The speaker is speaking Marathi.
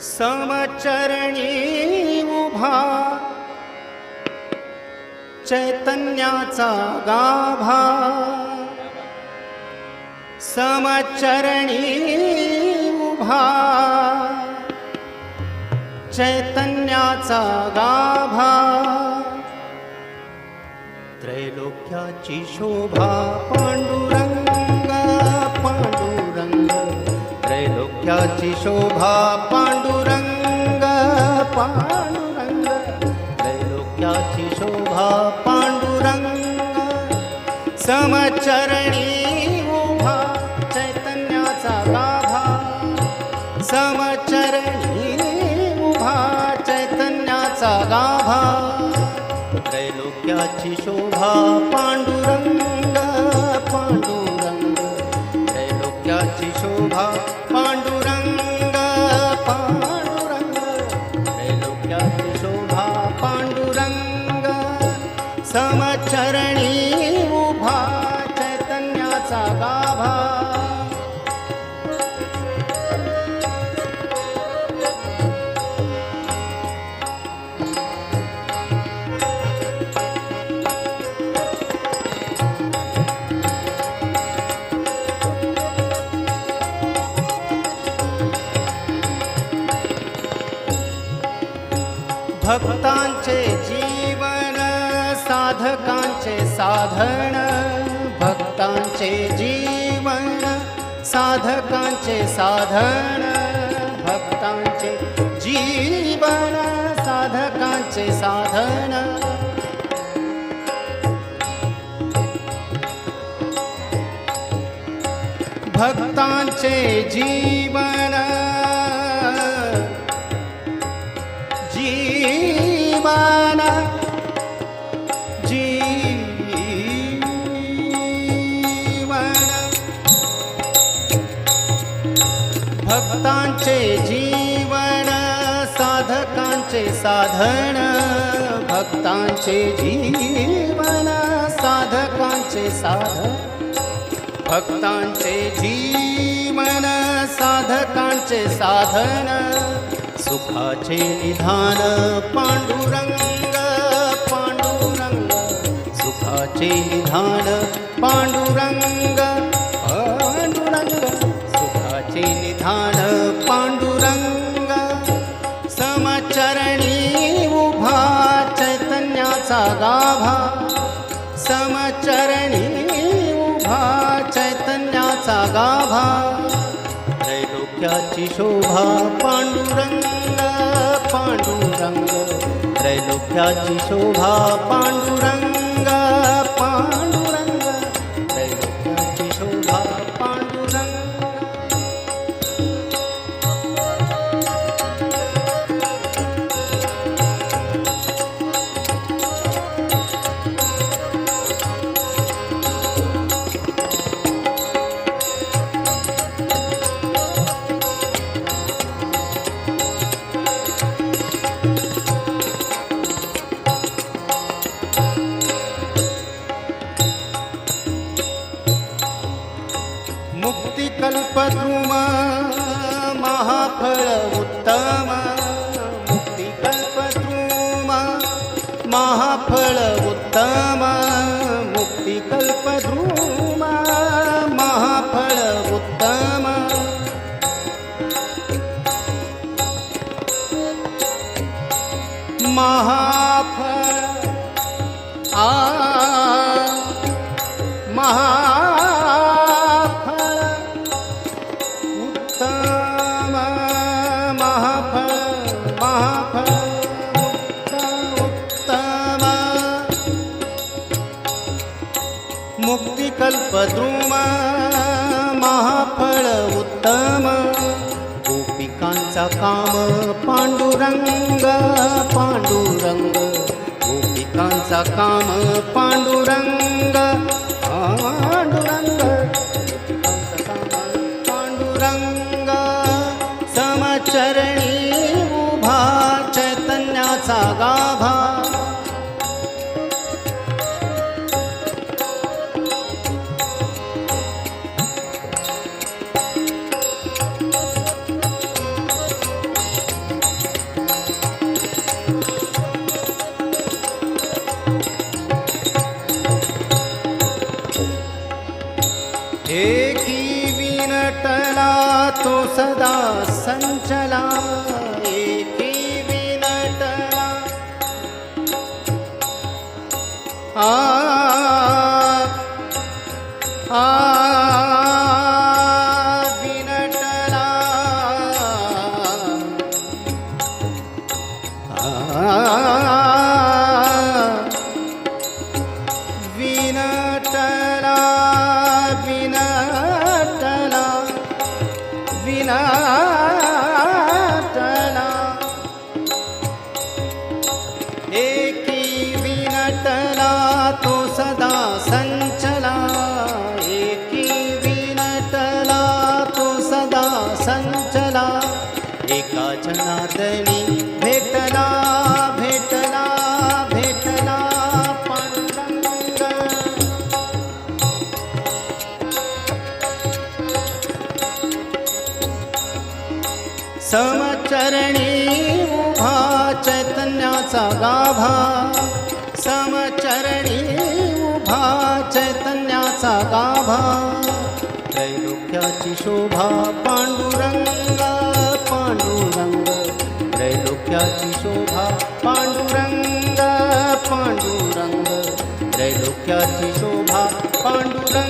समचरणी उभा. चैतन्याचा गाभा. समचरणी उभा. चैतन्याचा गाभा. त्रैलोक्याची शोभा पांडुरंग त्रैलोक्याची शोभा पांडुरंग पांडुरंग. त्रैलोक्याची शोभा पांडुरंग. समचरणी उभा चैतन्याचा गाभा. समचरणी उभा चैतन्याचा गाभा. त्रैलोक्याची शोभा पांडुरंग. भक्तांचे जीवन साधकांचे साधन भक्तांचे जीवन साधकांचे साधन भक्तांचे जीवन साधकांचे साधन. भक्तांचे जीवन जीवन जीवन. भक्तांचे जीवन साधकांचे साधन. भक्तांचे जीवन साधकांचे साधन. भक्तांचे जीवन साधकांचे साधन. सुखाचे निधान पण सुखाचे निधान पांडुरंग पांडुरंग सुखाचे निधान पांडुरंग. समचरणी उभा चैतन्याचा गाभा. समचरणी उभा चैतन्याचा गाभा. त्रैलोक्याची शोभा पांडुरंग पांडुरंग. त्रैलोक्याची शोभा पांडुरंग. कल्पद्रुम महाफळ उत्तम। मुक्तिकल्पद्रुम महाफळ उत्तम। मुक्तिकल्पद्रुम महाफळ उत्तम। महाफळ कल्पद्रुम महाफळ उत्तम गोपिकांचा काम पांडुरंग पांडुरंग गोपिकांचा काम पांडुरंग पांडुरंग. एकी विनटला तो सदा संचला एकी विनटला आ आ एका भेटला भेटला भेटला पांडुरंग. समचरणी उभा चैतन्याचा गाभा. समचरणी उभा चैतन्याचा गाभा. त्रैलोक्याची शोभा पांडुरंगा पांडुरंग त्रैलोक्याची शोभा पांडुरंग पांडुरंग त्रैलोक्याची शोभा पांडुरंग